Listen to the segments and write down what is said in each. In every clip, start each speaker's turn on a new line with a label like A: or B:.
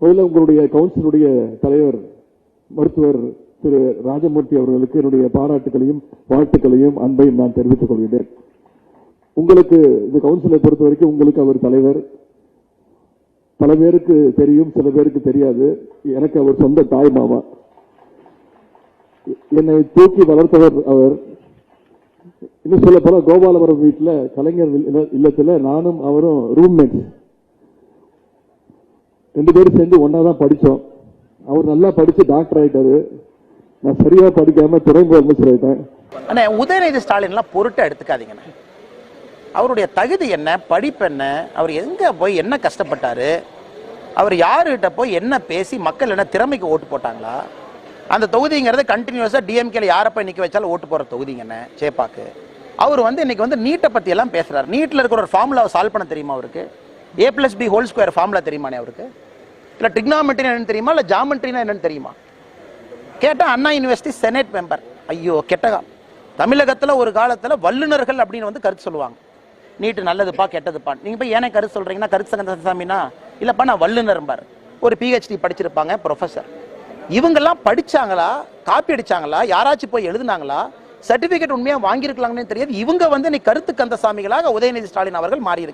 A: முதல்ல உங்களுடைய கவுன்சிலுடைய தலைவர் மருத்துவர் திரு ராஜமூர்த்தி அவர்களுக்கு என்னுடைய பாராட்டுகளையும் வாழ்த்துக்களையும் அன்பையும் நான் தெரிவித்துக் கொள்கிறேன் உங்களுக்கு இந்த கவுன்சிலை பொறுத்த வரைக்கும் உங்களுக்கு அவர் தலைவர். பல பேருக்கு தெரியும் சில பேருக்கு தெரியாது. எனக்கு அவர் சொந்த தாய் மாமா. என்னை தூக்கி வளர்த்தவர் அவர். இன்னும் சொல்ல போல கோபாலபுரம் வீட்டில் கலைஞர் இல்ல- நானும் அவரும் ரூம்மேட்ஸ் ரெண்டு பேரும் சேர்ந்து ஒன்றா தான் படித்தோம் அவர் நல்லா படித்து டாக்டர் ஆகிட்டாரு நான் சரியாக படிக்காம துறைமுக அமைச்சர் ஆகிட்டேன்
B: அண்ணே உதயநிதி ஸ்டாலின்லாம் பொருட்டை எடுத்துக்காதீங்கண்ணே. அவருடைய தகுதி என்ன படிப்பு என்ன அவர் எங்கே போய் என்ன கஷ்டப்பட்டார் அவர் யாருகிட்ட போய் என்ன பேசி மக்கள் என்ன திறமைக்கு ஓட்டு போட்டாங்களா? அந்த தொகுதிங்கிறது கண்டினியூஸாக டிஎம்கேல யாரை போய் நிற்க வச்சாலும் ஓட்டு போகிற தொகுதிங்கண்ணே சேப்பாக்கு. அவர் வந்து இன்னைக்கு வந்து நீட்டை பற்றி எல்லாம் நீட்டில் இருக்கிற ஒரு ஃபார்முலாவை சால்வ் பண்ண தெரியுமா அவருக்கு? A plus B whole square formula தெரியுமாண்ணே அவருக்கு? இல்லை டிக்னாமெட்ரினா என்னன்னு தெரியுமா? இல்லை ஜாமெட்ரினா என்னன்னு தெரியுமா? கேட்டால் அண்ணா யூனிவர்சிட்டி செனேட் மெம்பர் ஐயோ கெட்டகா தமிழகத்தில் ஒரு காலத்தில் வல்லுநர்கள் அப்படின்னு வந்து கருத்து சொல்லுவாங்க. நீட்டு நல்லதுப்பா கெட்டதுப்பா. நீங்கள் போய் ஏனே கருத்து சொல்கிறீங்கன்னா கருத்து சங்கந்த சாமினா இல்லைப்பா நான் வல்லுநர்பார் ஒரு பிஹெச்டி படிச்சிருப்பாங்க ப்ரொஃபஸர் இவங்கெல்லாம் படித்தாங்களா காப்பி அடித்தாங்களா யாராச்சும் போய் எழுதுனாங்களா? சர்டிஃபிகேட் உண்மையாக வாங்கியிருக்கலாங்கன்னு தெரியாது. இவங்க வந்து இன்னைக்கு கருத்து கந்தசாமிகளாக உதயநிதி ஸ்டாலின் அவர்கள் மாறி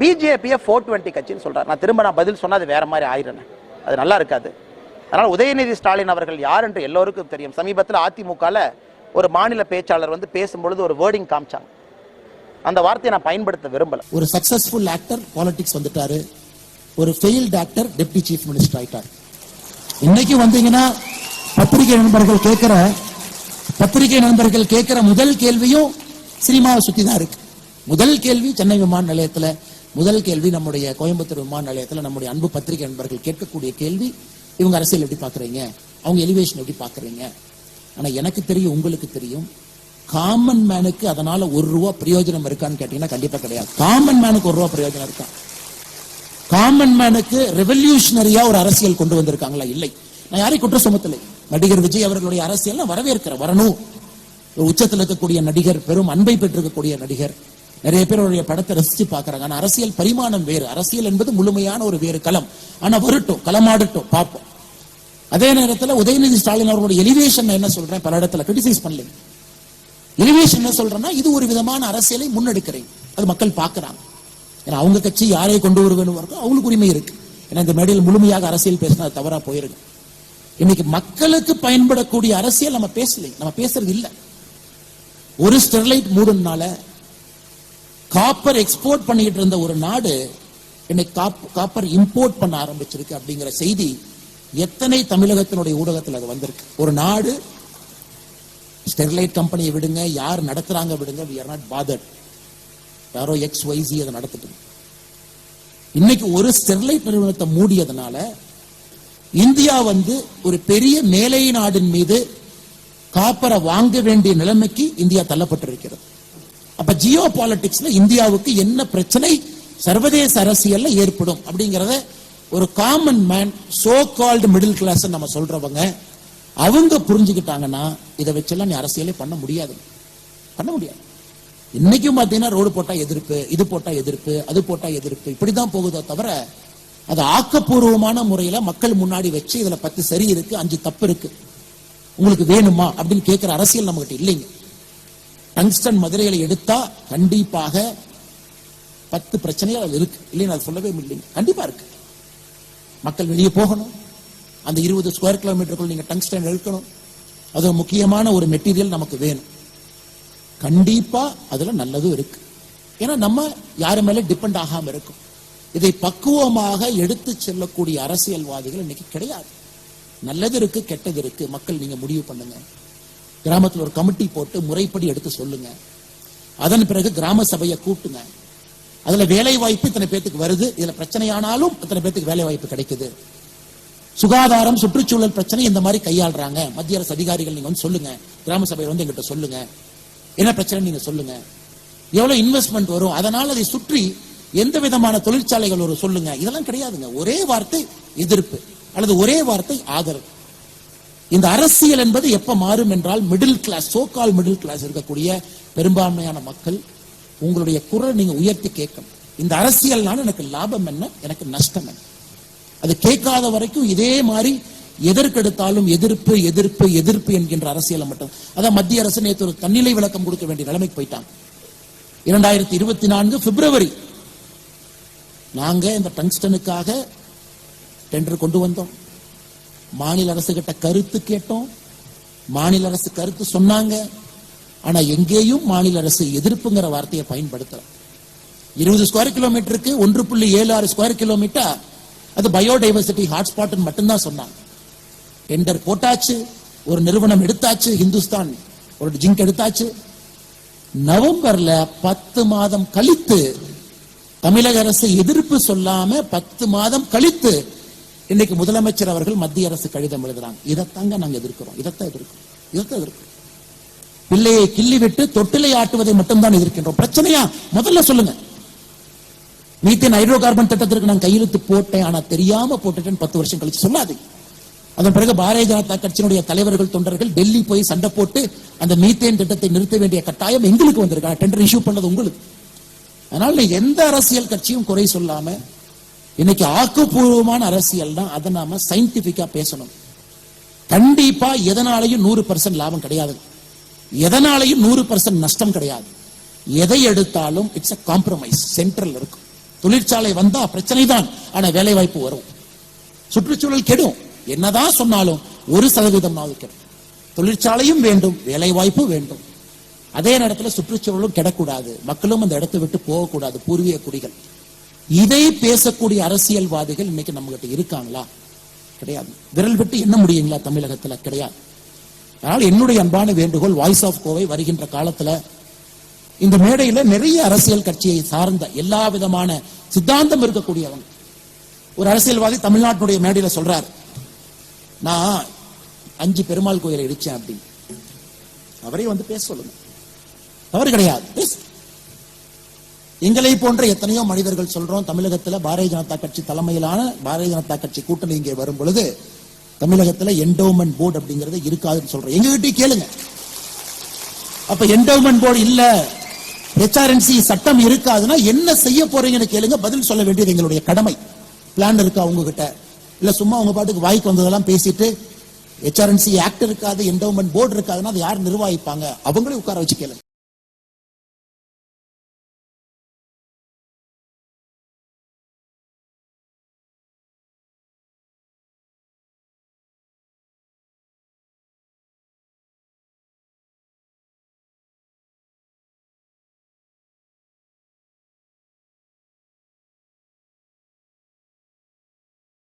B: பிஜேபியை ஃபோர் டுவெண்ட்டி கட்சின்னு சொல்கிறார் நான் திரும்ப நான் பதில் சொன்னால் அது வேற மாதிரி ஆயிடுறேன் அது நல்லா இருக்காது. அதனால் உதயநிதி ஸ்டாலின் அவர்கள் யார் என்று எல்லோருக்கும் தெரியும். சமீபத்தில் அதிமுகவில் ஒரு மாநில பேச்சாளர் வந்து பேசும்பொழுது ஒரு வேர்டிங் காமிச்சாங்க. அந்த வார்த்தையை நான் பயன்படுத்த விரும்பல.
C: ஒரு சக்சஸ்ஃபுல் ஆக்டர் பாலிடிக்ஸ் வந்துட்டாரு. ஒரு fail actor deputy chief minister ஆயிட்டார். இன்னைக்கு வந்தீங்கன்னா பத்திரிகை நண்பர்கள் கேட்கிற பத்திரிகை நண்பர்கள் கேட்கிற முதல் கேள்வியும் சினிமாவை சுத்தி தான் இருக்கு. முதல் கேள்வி சென்னை விமான நிலையத்துல முதல் கேள்வி நம்முடைய கோயம்புத்தூர் விமான நிலையத்தில் நம்முடைய அன்பு பத்திரிகை நண்பர்கள் கேட்கக்கூடிய கேள்வி இவங்க அரசியல் எப்படி பாக்குறீங்க அவங்க எலிவேஷன் எப்படி பாக்குறீங்க ஆனா எனக்கு தெரியும் உங்களுக்கு தெரியும் காமன் மேனுக்கு அதனால ஒரு ரூபா பிரயோஜனம் இருக்கான்னு கேட்டீங்கன்னா கண்டிப்பா கிடையாது. காமன் மேனுக்கு ஒரு ரூபா பிரயோஜனம் இருக்கா? காமன் மேனுக்கு ரெவல்யூஷனரியா ஒரு அரசியல் கொண்டு வந்திருக்காங்களா? இல்லை. நான் யாரையும் குற்றம் சுமத்தலை. நடிகர் விஜய் அவர்களுடைய அரசியல் நான் வரவேற்கிறேன் வரணும். ஒரு உச்சத்தில் இருக்கக்கூடிய நடிகர் பெரும் அன்பை பெற்றிருக்கக்கூடிய நடிகர். நிறைய பேர் அவருடைய படத்தை ரசிச்சு பாக்குறாங்க ஆனா அரசியல் பரிமாணம் வேறு. அரசியல் என்பது முழுமையான ஒரு வேறு களம். ஆனா வரட்டும் களமாடட்டும் பார்ப்போம். அதே நேரத்துல உதயநிதி ஸ்டாலின் அவர்களுடைய எலிவேஷன் என்ன சொல்றேன்? பல இடத்துல கிரிட்டிசைஸ் பண்ணல எலிவேஷன் என்ன சொல்றேன்னா இது ஒரு விதமான அரசியலை முன்னெடுக்கிறேன். அது மக்கள் பார்க்கறாங்க. ஏன்னா அவங்க கட்சி யாரை கொண்டு வருவேன்னு அவங்களுக்கு உரிமை இருக்கு. ஏன்னா இந்த மேடையில் முழுமையாக அரசியல் பேசினா அது தவறா போயிருக்கு இன்னைக்கு மக்களுக்கு பயன்படக்கூடிய அரசியல் நம்ம பேசலை. நம்ம பேசுறது இல்ல. ஒரு ஸ்டெர்லைட் மூடுனால காப்பர் எக்ஸ்போர்ட் பண்ணிட்டு இருந்த ஒரு நாடு இன்னைக்கு காப்- காப்பர் இம்போர்ட் பண்ண ஆரம்பிச்சிருக்கு அப்படிங்கிற செய்தி எத்தனை தமிழகத்தினுடைய ஊடகத்தில் அது வந்திருக்கு. ஒரு நாடு ஸ்டெர்லைட் கம்பெனியை விடுங்க யார் நடத்துறாங்க விடுங்க வி ஆர் நாட் பாதர்ட் யாரோ எக்ஸ் ஒய்சி அதை நடத்திட்டு இன்னைக்கு ஒரு ஸ்டெர்லைட் நிறுவனத்தை மூடியதுனால இந்தியா வந்து ஒரு பெரிய மேலை நாடின் மீது காப்பரை வாங்க வேண்டிய நிலைமைக்கு இந்தியா தள்ளப்பட்டிருக்கிறது. அப்ப ஜியோ பாலிட்டிக்ஸ்ல இந்தியாவுக்கு என்ன பிரச்சனை? சர்வதேச அரசியல்ல ஏற்படும். அப்படிங்கிறத ஒரு common man so called middle class நம்ம சொல்றவங்க அவங்க புரிஞ்சுக்கிட்டாங்கன்னா இதை வச்செல்லாம் நீ அரசியலே பண்ண முடியாது. பண்ண முடியாது. இன்னைக்கும் பார்த்தீங்கன்னா ரோடு போட்டா எதிர்ப்பு இது போட்டா எதிர்ப்பு அது போட்டா எதிர்ப்பு. இப்படிதான் போகுதோ தவிர அது ஆக்கப்பூர்வமான முறையில மக்கள் முன்னாடி வச்சு இதுல பத்து சரி இருக்கு அஞ்சு தப்பு இருக்கு. உங்களுக்கு வேணுமா? அப்படின்னு கேட்கிற அரசியல் நம்மகிட்ட இல்லைங்க. டங்ஸ்டன் மதுரைகளை எடுத்தா கண்டிப்பாக பத்து பிரச்சனைகள் அது இருக்கு. இல்லைன்னு அது சொல்லவே முடியல கண்டிப்பா இருக்கு. மக்கள் வெளியே போகணும். அந்த இருபது ஸ்கொயர் கிலோமீட்டருக்குள் நீங்க டங்ஸ்டன் எடுக்கணும் அது ஒரு முக்கியமான ஒரு மெட்டீரியல் நமக்கு வேணும். கண்டிப்பா அதுல நல்லதும் இருக்கு. ஏன்னா நம்ம யாரு மேல டிபெண்ட் ஆகாம இருக்கும். இதை பக்குவமாக எடுத்து செல்லக்கூடிய அரசியல்வாதிகள் இன்னைக்கு கிடையாது. நல்லது இருக்கு கெட்டது இருக்கு. மக்கள் நீங்க முடிவு பண்ணுங்க. கிராமத்தில் ஒரு கமிட்டி போட்டு முறைப்படி எடுத்து சொல்லுங்க. அதன் பிறகு கிராம சபையை கூட்டுங்க. அதுல வேலை வாய்ப்பு இத்தனை பேத்துக்கு வருது. இதுல பிரச்சனையானாலும் இத்தனை பேத்துக்கு வேலை வாய்ப்பு கிடைக்குது. சுகாதாரம் சுற்றுச்சூழல் பிரச்சனை இந்த மாதிரி கையாளுறாங்க. மத்திய அரசு அதிகாரிகள் நீங்க வந்து சொல்லுங்க. கிராம சபையில் வந்து எங்கிட்ட சொல்லுங்க. என்ன பிரச்சனை நீங்க சொல்லுங்க. எவ்வளவு இன்வெஸ்ட்மெண்ட் வரும்? அதனால அதை சுற்றி எந்த விதமான தொழிற்சாலைகள் வரும் சொல்லுங்க. இதெல்லாம் கிடையாதுங்க. ஒரே வார்த்தை எதிர்ப்பு. அல்லது ஒரே வார்த்தை ஆதரவு. இந்த அரசியல் என்பது எப்ப மாறும் என்றால் middle class so called middle class இருக்கக்கூடிய பெரும்பான்மையான மக்கள் உங்களுடைய குரல் நீங்க உயர்த்தி கேட்கணும். இந்த அரசியல்னால எனக்கு லாபம் என்ன? எனக்கு நஷ்டம் என்ன? அது கேட்காத வரைக்கும் இதே மாதிரி எதற்கெடுத்தாலும் எதிர்ப்பு எதிர்ப்பு எதிர்ப்பு என்கின்ற அரசியலை மட்டும். அதான் மத்திய அரசு நேற்று ஒரு தன்னிலை விளக்கம் கொடுக்க வேண்டிய நிலைமைக்கு போயிட்டாங்க. இரண்டாயிரத்தி இருபத்தி நான்கு பிப்ரவரி நாங்க இந்த டங்ஸ்டனுக்காக டெண்டர் கொண்டு வந்தோம். மாநில அரசு கிட்ட கருத்து கேட்டோம். மாநில அரசு கருத்து சொன்னாங்க. ஆனா எங்கேயும் மாநில அரசு எதிர்ப்புங்கிற வார்த்தையை பயன்படுத்தல. இருபது ஸ்கொயர் கிலோமீட்டருக்கு ஒன்று புள்ளி ஏழு ஆறு ஸ்கொயர் கிலோமீட்டர் அது பயோடைவர்சிட்டி ஹாட்ஸ்பாட் மட்டும்தான் சொன்னாங்க. டெண்டர் போட்டாச்சு. ஒரு நிறுவனம் எடுத்தாச்சு. ஹிந்துஸ்தான் ஒரு ஜிங்க் எடுத்தாச்சு. நவம்பர்ல பத்து மாதம் கழித்து தமிழக அரசு எதிர்ப்பு சொல்லாம பத்து மாதம் கழித்து இன்னைக்கு முதலமைச்சர் அவர்கள் மத்திய அரசு கடிதம் எழுதுறாங்க. இதைத்தாங்க நாங்க எதிர்க்கிறோம். இதைத்தான் எதிர்க்கிறோம். இதைத்தான் எதிர்க்கிறோம். பிள்ளையை கிள்ளி விட்டு தொட்டிலை ஆட்டுவதை மட்டும்தான் எதிர்க்கின்றோம். பிரச்சனையா? முதல்ல சொல்லுங்க. மீத்தேன் ஹைட்ரோ கார்பன் திட்டத்திற்கு நான் கையெழுத்து போட்டேன். ஆனா தெரியாம போட்டுட்டேன் பத்து வருஷம் கழிச்சு சொல்லாது. அதன் பிறகு பாரதிய ஜனதா கட்சியினுடைய தலைவர்கள் தொண்டர்கள் டெல்லி போய் சண்டை போட்டு அந்த மீத்தேன் திட்டத்தை நிறுத்த வேண்டிய கட்டாயம் எங்களுக்கு வந்திருக்காங்க டெண்டர் இஷ்யூ பண்ணது உங்களுக்கு. அதனால நீ எந்த அரசியல் கட்சியும் குறை சொல்லாம இன்னைக்கு ஆக்கப்பூர்வமான அரசியல் தான். அதை நாம சயின்டிபிக்கா பேசணும். கண்டிப்பா எதனாலையும் நூறு பர்சன்ட் லாபம் கிடையாது. எதனாலையும் நூறு பர்சன்ட் நஷ்டம் கிடையாது. எதை எடுத்தாலும் இட்ஸ் அ காம்ப்ரமைஸ் சென்ட்ரல் இருக்கும். தொழிற்சாலை வந்தா பிரச்சனை தான் ஆனா வேலை வாய்ப்பு வரும். சுற்றுச்சூழல் கெடும். என்னதான் சொன்னாலும் ஒரு சதவீதம் கெடும். தொழிற்சாலையும் வேண்டும் வேலை வாய்ப்பு வேண்டும். அதே நேரத்துல சுற்றுச்சூழலும் கெடக்கூடாது. மக்களும் அந்த இடத்தை விட்டு போகக்கூடாது. பூர்வீக குடிகள். இதை பேசக்கூடிய அரசியல்வாதிகள் இன்னைக்கு நம்ம கிட்ட இருக்காங்களா? கிடையாது. விரல் விட்டு என்ன முடியுங்களா தமிழகத்துல? கிடையாது. ஆனால் என்னுடைய அன்பான வேண்டுகோள் வாய்ஸ் ஆஃப் கோவை வருகின்ற காலத்துல இந்த மேடையில நிறைய அரசியல் கட்சியை சார்ந்த எல்லா விதமான சித்தாந்தம் இருக்கக்கூடியவங்க. ஒரு அரசியல்வாதி தமிழ்நாட்டினுடைய மேடையில சொல்றாரு நான் அஞ்சு பெருமாள் கோயிலை இடிச்சேன் அப்படின்னு. அவரே வந்து பேச சொல்லுங்க. தவறு கிடையாது. எங்களை போன்ற எத்தனையோ மனிதர்கள் சொல்றோம் தமிழகத்துல பாரதிய ஜனதா கட்சி தலைமையிலான பாரதிய ஜனதா கட்சி கூட்டணி இங்கே வரும் பொழுது தமிழகத்துல என்டோமெண்ட் போர்டு அப்படிங்கறது இருக்காதுன்னு சொல்றோம். எங்ககிட்ட கேளுங்க. அப்ப என்டோமெண்ட் போர்டு இல்ல ஹெச்ஆர்என்சி சட்டம் இருக்காதுன்னா என்ன செய்ய போறீங்கன்னு கேளுங்க பதில் சொல்ல வேண்டியது எங்களுடைய கடமை. பிளான் இருக்கா உங்ககிட்ட? இல்ல சும்மா உங்க பாட்டுக்கு வாய்க்கு வந்ததெல்லாம் பேசிட்டு ஹெச்ஆர்என்சி ஆக்ட் இருக்காது என்டோமெண்ட் போர்டு இருக்காதுன்னா அதை யார் நிர்வகிப்பாங்க? அவங்களே உட்கார வச்சு கேளுங்க.